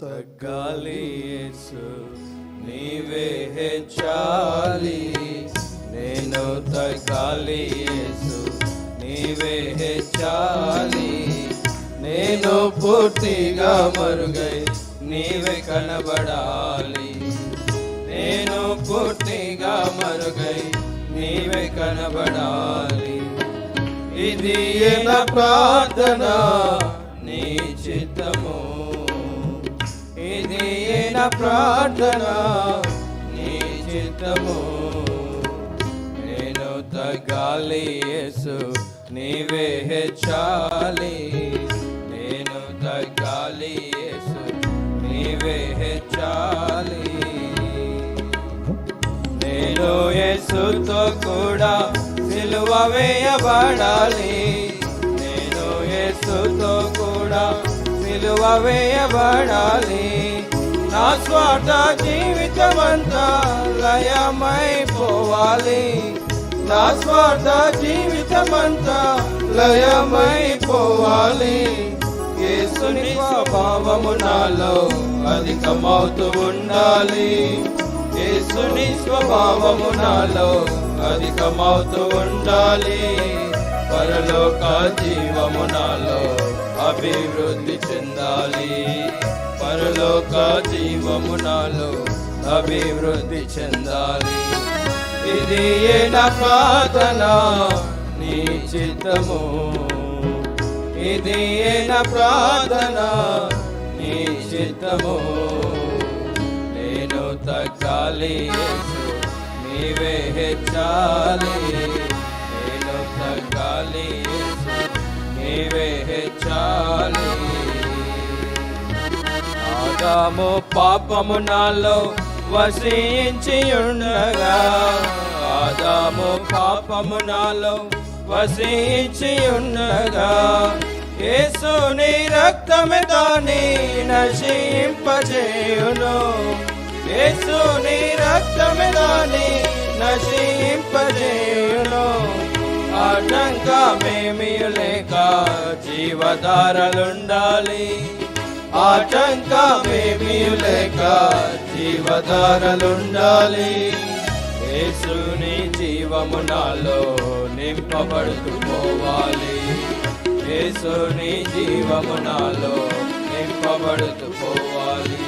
తగ్గాలి నీవే హెచ్చాలి. నేను తగ్గాలి నీవే హెచ్చాలి. నేను పూర్తిగా మరుగై నీవే కనబడాలి. నేను పూర్తిగా మరుగై నీవే కనబడాలి. ఇది ఏన ప్రార్థన? నీ చిత్తము ఇది ప్రార్థన నీ చిత్తము. నేను తగ్గాలి యేసు నీవే హెచ్చాలి. నేను తగ్గాలి యేసు నీవే హెచ్చాలి. నేను యేసుతో కూడా సిలువ వేయబడాలి. నేను యేసుతో కూడా సిలువ వేయబడాలి. నా స్వార్థ జీవితమంతా లయమైపోవాలి. నా స్వార్థ జీవితమంతా లయమైపోవాలి. యేసుని స్వభావము నాలో అధికమవుతూ ఉండాలి. యేసుని స్వభావము నాలో అధికమవుతూ ఉండాలి. పరలోక జీవము నాలో అభివృద్ధి చెందాలి. పరలోక జీవము నాలో అభివృద్ధి చెందాలి. ఇది నా ప్రార్థన నీ చిత్తము. ఇది నా ప్రార్థన నీ చిత్తము. నేను తగ్గాలి నీవే హెచ్చాలి. నేను తగ్గాలి నీవే హెచ్చాలి. ఆదాము పాపము నాలో వసించి ఉండగా ఆదాము పాపము నాలో వసించి ఉండగా యేసుని రక్తమే దాని నశింపజేయును యేసుని రక్తమే దాని నశింపజేయును ఆటంకమేమీ లేక జీవధారలుండాలి. ఆటంకమేమీ లేక జీవధారలుండాలి. యేసుని జీవము నాలో నింపబడుతూ పోవాలి యేసుని జీవము నాలో నింపబడుతూ పోవాలి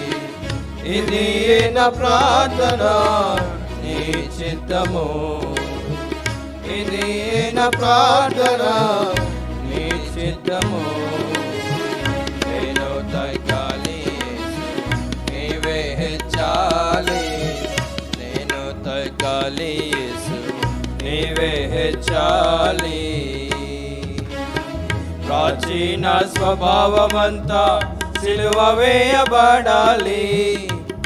ఇది నా ప్రార్థన నీ చిత్తము. ఇది నా ప్రార్థన నీ చిత్తము. తగ్గాలి నీవే హెచ్చాలి ప్రాచీన స్వభావమంతా సిలువ వేయబడాలి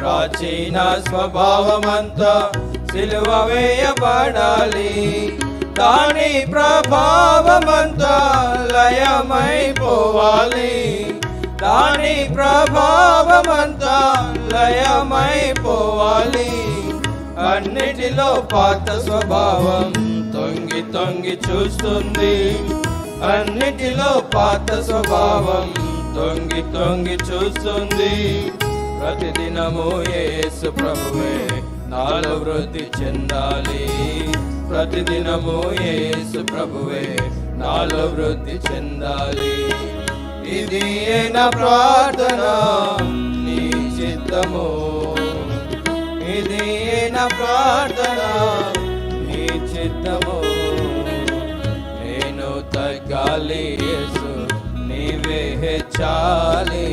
ప్రాచీన స్వభావమంతా సిలువ వేయబడాలి దాని ప్రభావమంతా లయమైపోవాలి. దాని ప్రభావమంతా లయమైపోవాలి. అన్నిటిలో పాత స్వభావం తొంగి తొంగి చూస్తుంది. అన్నిటిలో పాత స్వభావం తొంగి తొంగి చూస్తుంది. ప్రతిదినము యేసు ప్రభువే నాలో వృద్ధి చెందాలి. ప్రతిదినము యేసు ప్రభువే నాలో వృద్ధి చెందాలి. ఇది ఏనా నా ప్రార్థన? నీ చిత్తము ప్రార్థన నీ చిత్తము. నేను తగ్గాలి యేసు నీవే హెచ్చాలి.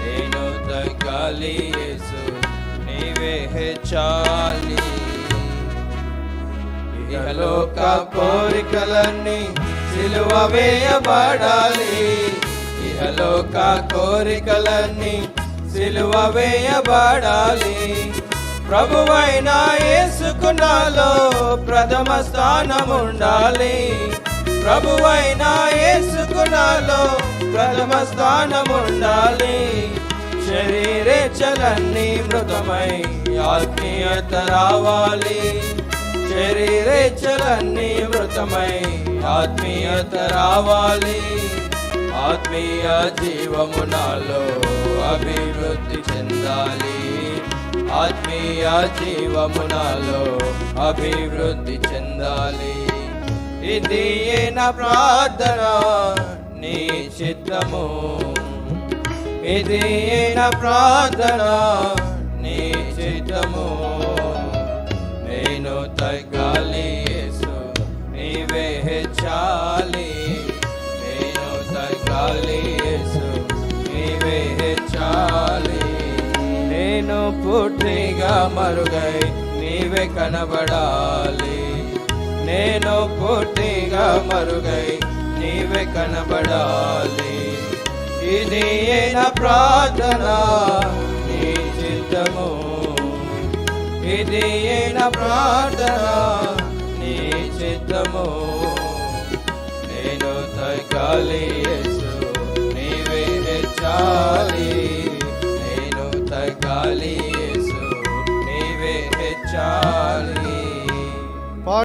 నేను తగ్గాలి యేసు నీవే హెచ్చాలి. ఇహలోక కోరికలన్నీ సిలువ వేయబడాలి. ఇహలోక కోరికలన్నీ సిలువ వేయబడాలి. ప్రభువైన ఏసుకున్నాలో ప్రథమ స్థానం ఉండాలి ప్రభువైన ఏసుకున్నాలో ప్రథమ స్థానం ఉండాలి శరీరేచ్ఛలన్నీ మృతమై ఆత్మీయత రావాలి. శరీరేచ్ఛలన్నీ మృతమై ఆత్మీయత రావాలి. ఆత్మీయ జీవము నాలో అభివృద్ధి చెందాలి. ఆత్మీయ జీవమునాలో అభివృద్ధి చెందాలి. ఇది నా ప్రార్థన నీ చిత్తము. ఇది నా ప్రార్థన నీ చిత్తము. నేను తగ్గాలి. పుట్టిగా మరుగై నీవే కనబడాలి. నేను పుట్టిగా మరుగై నీవే కనబడాలి. ఇది నా ప్రార్థన? నీ చిత్తము. ఇది నా ప్రార్థన? నీ చిత్తము. నేను తగ్గాలి నీవే చాలి నేను తగ్గాలి Shah.